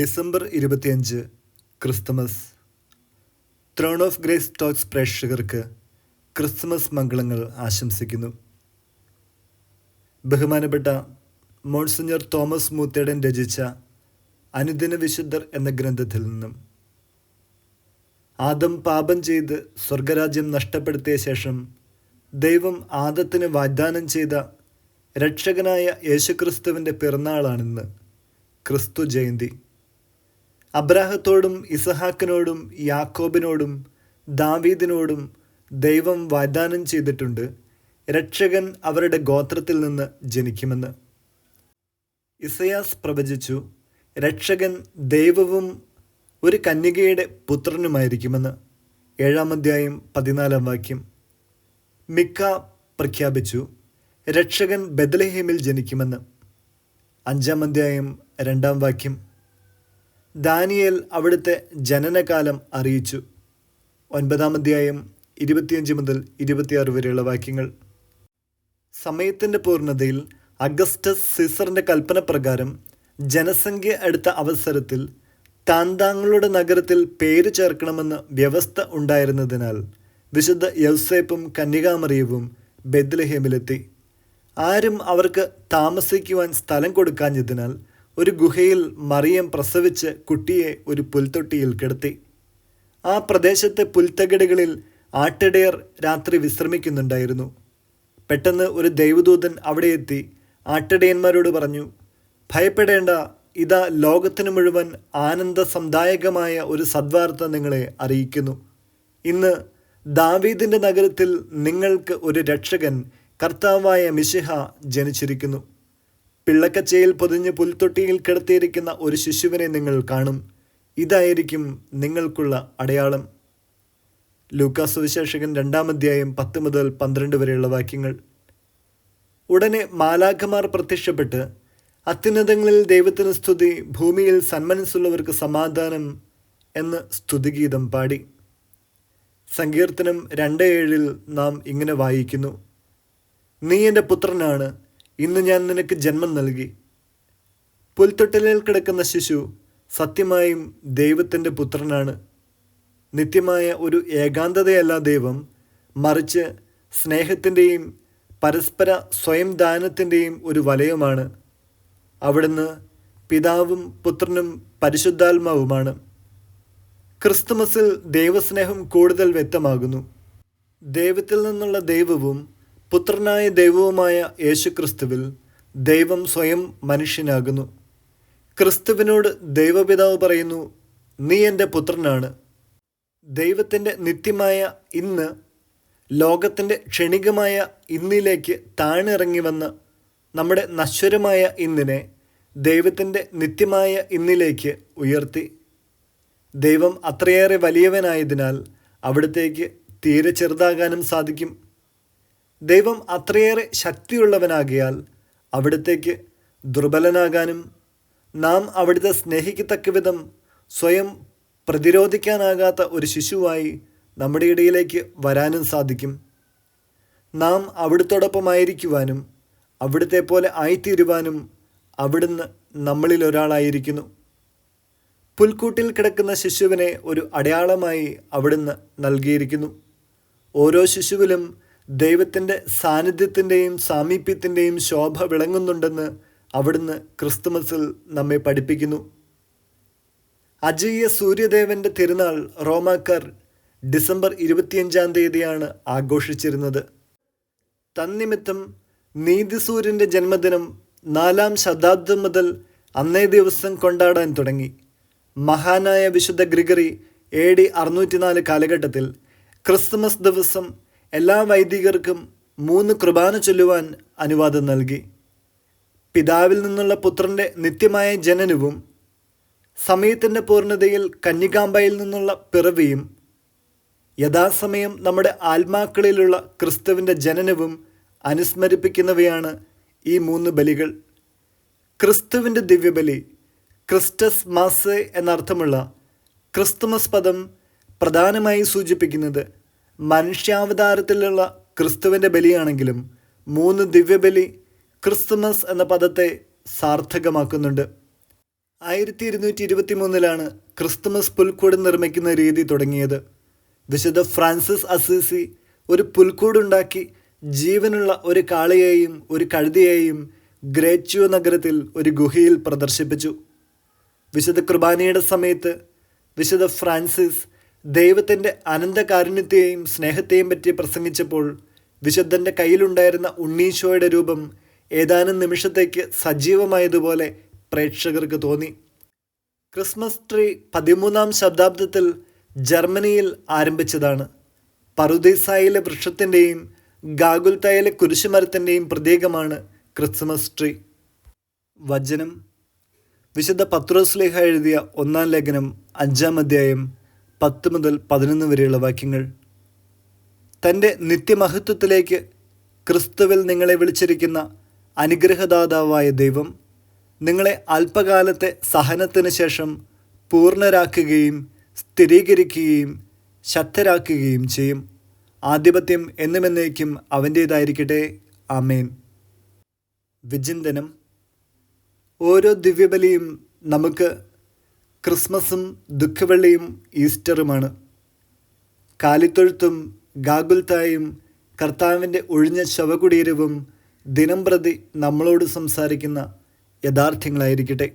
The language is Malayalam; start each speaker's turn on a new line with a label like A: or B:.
A: ഡിസംബർ ഇരുപത്തിയഞ്ച് Christmas. Throne of grace talks പ്രേക്ഷകർക്ക് ക്രിസ്തുമസ് മംഗളങ്ങൾ ആശംസിക്കുന്നു. ബഹുമാനപ്പെട്ട മോൺസിഞ്ഞർ തോമസ് മൂത്തേടൻ രചിച്ച അനുദിന വിശുദ്ധർ എന്ന ഗ്രന്ഥത്തിൽ നിന്നും. ആദം പാപം ചെയ്ത് സ്വർഗരാജ്യം നഷ്ടപ്പെടുത്തിയ ശേഷം ദൈവം ആദത്തിന് വാഗ്ദാനം ചെയ്ത രക്ഷകനായ യേശുക്രിസ്തുവിന്റെ പിറന്നാളാണിന്ന് ക്രിസ്തു ജയന്തി അബ്രാഹത്തോടും ഇസഹാക്കിനോടും യാക്കോബിനോടും ദാവീദിനോടും ദൈവം വാഗ്ദാനം ചെയ്തിട്ടുണ്ട്. രക്ഷകൻ അവരുടെ ഗോത്രത്തിൽ നിന്ന് ജനിക്കുമെന്ന്. ഇസയാസ് പ്രവചിച്ചു രക്ഷകൻ ദൈവവും ഒരു കന്യകയുടെ പുത്രനുമായിരിക്കുമെന്ന്. ഏഴാം അധ്യായം പതിനാലാം വാക്യം. മിക്ക പ്രഖ്യാപിച്ചു രക്ഷകൻ ബദലഹേമിൽ ജനിക്കുമെന്ന്. അഞ്ചാം അധ്യായം രണ്ടാം വാക്യം. ദാനിയേൽ അവിടുത്തെ ജനനകാലം അറിയിച്ചു. ഒൻപതാം അധ്യായം ഇരുപത്തിയഞ്ച് മുതൽ ഇരുപത്തിയാറ് വരെയുള്ള വാക്യങ്ങൾ. സമയത്തിന്റെ പൂർണതയിൽ അഗസ്റ്റസ് സിസറിന്റെ കൽപ്പന പ്രകാരം ജനസംഖ്യ എടുത്ത അവസരത്തിൽ താന്താങ്ങളുടെ നഗരത്തിൽ പേര് ചേർക്കണമെന്ന് വ്യവസ്ഥ ഉണ്ടായിരുന്നതിനാൽ വിശുദ്ധ യൗസേപ്പും കന്യകാമറിയവും ബെദ്ലഹേമിലെത്തി ആരും അവർക്ക് താമസിക്കുവാൻ സ്ഥലം കൊടുക്കാഞ്ഞതിനാൽ ഒരു ഗുഹയിൽ മറിയം പ്രസവിച്ച് കുട്ടിയെ ഒരു പുൽത്തൊട്ടിയിൽ കിടത്തി. ആ പ്രദേശത്തെ പുൽത്തകിടുകളിൽ ആട്ടിടയർ രാത്രി വിശ്രമിക്കുന്നുണ്ടായിരുന്നു. പെട്ടെന്ന് ഒരു ദൈവദൂതൻ അവിടെ എത്തി ആട്ടിടയന്മാരോട് പറഞ്ഞു ഭയപ്പെടേണ്ട ഇതാ ലോകത്തിന് മുഴുവൻ ആനന്ദസംദായകമായ ഒരു സദ്വാർത്ത നിങ്ങളെ അറിയിക്കുന്നു. ഇന്ന് ദാവീദിന്റെ നഗരത്തിൽ നിങ്ങൾക്ക് ഒരു രക്ഷകൻ കർത്താവായ മിശിഹ ജനിച്ചിരിക്കുന്നു. പിള്ളക്കച്ചയിൽ പൊതിഞ്ഞ് പുൽത്തൊട്ടിയിൽ കിടത്തിയിരിക്കുന്ന ഒരു ശിശുവിനെ നിങ്ങൾ കാണും. ഇതായിരിക്കും നിങ്ങൾക്കുള്ള അടയാളം. ലൂക്കാസ് സുവിശേഷകൻ രണ്ടാം അധ്യായം പത്ത് മുതൽ പന്ത്രണ്ട് വരെയുള്ള വാക്യങ്ങൾ. ഉടനെ മാലാഖമാർ പ്രത്യക്ഷപ്പെട്ട് അത്യുന്നതങ്ങളിൽ ദൈവത്തിന് സ്തുതി ഭൂമിയിൽ സന്മനസ്സുള്ളവർക്ക് സമാധാനം എന്ന് സ്തുതിഗീതം പാടി. സങ്കീർത്തനം രണ്ട് ഏഴിൽ നാം ഇങ്ങനെ വായിക്കുന്നു. നീ എന്റെ പുത്രനാണ് ഇന്ന് ഞാൻ നിനക്ക് ജന്മം നൽകി. പുൽത്തൊട്ടിലിൽ കിടക്കുന്ന ശിശു സത്യമായും ദൈവത്തിന്റെ പുത്രനാണ്. നിത്യമായ ഒരു ഏകാന്തതയല്ല ദൈവം. മറിച്ച് സ്നേഹത്തിന്റെയും പരസ്പര സ്വയം ദാനത്തിന്റെയും ഒരു വലയമാണ്. അവിടുന്ന് പിതാവും പുത്രനും പരിശുദ്ധാത്മാവുമാണ്. ക്രിസ്തുമസിൽ ദൈവസ്നേഹം കൂടുതൽ വ്യക്തമാകുന്നു. ദൈവത്തിൽ നിന്നുള്ള ദൈവവും പുത്രനായ ദൈവവുമായ യേശുക്രിസ്തുവിൽ ദൈവം സ്വയം മനുഷ്യനാകുന്നു. ക്രിസ്തുവിനോട് ദൈവപിതാവ് പറയുന്നു നീ എന്റെ പുത്രനാണ്. ദൈവത്തിന്റെ നിത്യമായ ഇന്ന് ലോകത്തിന്റെ ക്ഷണികമായ ഇന്നിലേക്ക് താണിറങ്ങി വന്ന് നമ്മുടെ നശ്വരമായ ഇന്നിനെ ദൈവത്തിന്റെ നിത്യമായ ഇന്നിലേക്ക് ഉയർത്തി. ദൈവം അത്രയേറെ വലിയവനായതിനാൽ അവിടത്തേക്ക് തീരെ ചെറുതാകാനും സാധിക്കും. ദൈവം അത്രയേറെ ശക്തിയുള്ളവനാകിയാൽ അവിടത്തേക്ക് ദുർബലനാകാനും നാം അവിടുത്തെ സ്നേഹിക്കത്തക്ക വിധം സ്വയം പ്രതിരോധിക്കാനാകാത്ത ഒരു ശിശുവായി നമ്മുടെ ഇടയിലേക്ക് വരാനും സാധിക്കും. നാം അവിടുത്തോടൊപ്പമായിരിക്കുവാനും അവിടുത്തെ പോലെ ആയിത്തീരുവാനും അവിടുന്ന് നമ്മളിൽ ഒരാളായിരിക്കുന്നു. പുൽക്കൂട്ടിൽ കിടക്കുന്ന ശിശുവിനെ ഒരു അടയാളമായി അവിടുന്ന് നൽകിയിരിക്കുന്നു. ഓരോ ശിശുവിലും ദൈവത്തിന്റെ സാന്നിധ്യത്തിന്റെയും സാമീപ്യത്തിന്റെയും ശോഭ വിളങ്ങുന്നുണ്ടെന്ന് അവിടുന്ന് ക്രിസ്തുമസിൽ നമ്മെ പഠിപ്പിക്കുന്നു. അജയ്യ സൂര്യദേവന്റെ തിരുനാൾ റോമാക്കാർ ഡിസംബർ ഇരുപത്തിയഞ്ചാം തീയതിയാണ് ആഘോഷിച്ചിരുന്നത്. തന്നിമിത്തം നീതിസൂര്യന്റെ ജന്മദിനം നാലാം ശതാബ്ദം മുതൽ അന്നേ ദിവസം കൊണ്ടാടാൻ തുടങ്ങി. മഹാനായ വിശുദ്ധ ഗ്രിഗറി എ ഡി അറുന്നൂറ്റിനാല് കാലഘട്ടത്തിൽ ക്രിസ്തുമസ് ദിവസം എല്ലാ വൈദികർക്കും മൂന്ന് കുർബാന ചൊല്ലുവാൻ അനുവാദം നൽകി. പിതാവിൽ നിന്നുള്ള പുത്രന്റെ നിത്യമായ ജനനവും സമയത്തിന്റെ പൂർണതയിൽ കന്യകാമ്പയിൽ നിന്നുള്ള പിറവിയും യഥാസമയം നമ്മുടെ ആത്മാക്കളിലുള്ള ക്രിസ്തുവിന്റെ ജനനവും അനുസ്മരിപ്പിക്കുന്നവയാണ് ഈ മൂന്ന് ബലികൾ. ക്രിസ്തുവിന്റെ ദിവ്യബലി ക്രിസ്റ്റസ് മാസ് എന്നർത്ഥമുള്ള ക്രിസ്തുമസ് പദം പ്രധാനമായി സൂചിപ്പിക്കുന്നത് മനുഷ്യാവതാരത്തിലുള്ള ക്രിസ്തുവിന്റെ ബലിയാണെങ്കിലും മൂന്ന് ദിവ്യബലി ക്രിസ്തുമസ് എന്ന പദത്തെ സാർത്ഥകമാക്കുന്നുണ്ട്. ആയിരത്തി ഇരുന്നൂറ്റി ഇരുപത്തി മൂന്നിലാണ് ക്രിസ്തുമസ് പുൽക്കൂട് നിർമ്മിക്കുന്ന രീതി തുടങ്ങിയത്. വിശുദ്ധ ഫ്രാൻസിസ് അസീസി ഒരു പുൽക്കൂടുണ്ടാക്കി ജീവനുള്ള ഒരു കാളയെയും ഒരു കഴുതിയെയും ഗ്രേച്യു നഗരത്തിൽ ഒരു ഗുഹയിൽ പ്രദർശിപ്പിച്ചു. വിശുദ്ധ കുർബാനയുടെ സമയത്ത് വിശുദ്ധ ഫ്രാൻസിസ് ദൈവത്തിന്റെ അനന്തകാരുണ്യത്തെയും സ്നേഹത്തെയും പറ്റി പ്രസംഗിച്ചപ്പോൾ വിശുദ്ധന്റെ കയ്യിലുണ്ടായിരുന്ന ഉണ്ണീശോയുടെ രൂപം ഏതാനും നിമിഷത്തേക്ക് സജീവമായതുപോലെ പ്രേക്ഷകർക്ക് തോന്നി. ക്രിസ്മസ് ട്രീ പതിമൂന്നാം ശതാബ്ദത്തിൽ ജർമ്മനിയിൽ ആരംഭിച്ചതാണ്. പറുദീസായിലെ വൃക്ഷത്തിന്റെയും ഗാഗുൽത്തായിലെ കുരിശുമരത്തിന്റെയും പ്രതീകമാണ് ക്രിസ്മസ് ട്രീ. വചനം. വിശുദ്ധ പത്രോസ്ലേഹ എഴുതിയ ഒന്നാം ലേഖനം അഞ്ചാം അധ്യായം പത്ത് മുതൽ പതിനൊന്ന് വരെയുള്ള വാക്യങ്ങൾ. തന്റെ നിത്യമഹത്വത്തിലേക്ക് ക്രിസ്തുവിൽ നിങ്ങളെ വിളിച്ചിരിക്കുന്ന അനുഗ്രഹദാതാവായ ദൈവം നിങ്ങളെ അല്പകാലത്തെ സഹനത്തിന് ശേഷം പൂർണരാക്കുകയും സ്ഥിരീകരിക്കുകയും ശക്തരാക്കുകയും ചെയ്യും. ആധിപത്യം എന്നുമെന്നേക്കും അവന്റേതായിരിക്കട്ടെ. ആമേൻ. വിചിന്തനം. ഓരോ ദിവ്യബലിയും നമുക്ക് ക്രിസ്മസും ദുഃഖവെള്ളിയും ഈസ്റ്ററുമാണ്. കാലിത്തൊഴുത്തും ഗാഗുൽത്തായും കർത്താവിന്റെ ഒഴിഞ്ഞ ശവകുടീരവും ദിനം പ്രതി നമ്മളോട് സംസാരിക്കുന്ന യഥാർത്ഥങ്ങളായിരിക്കട്ടെ.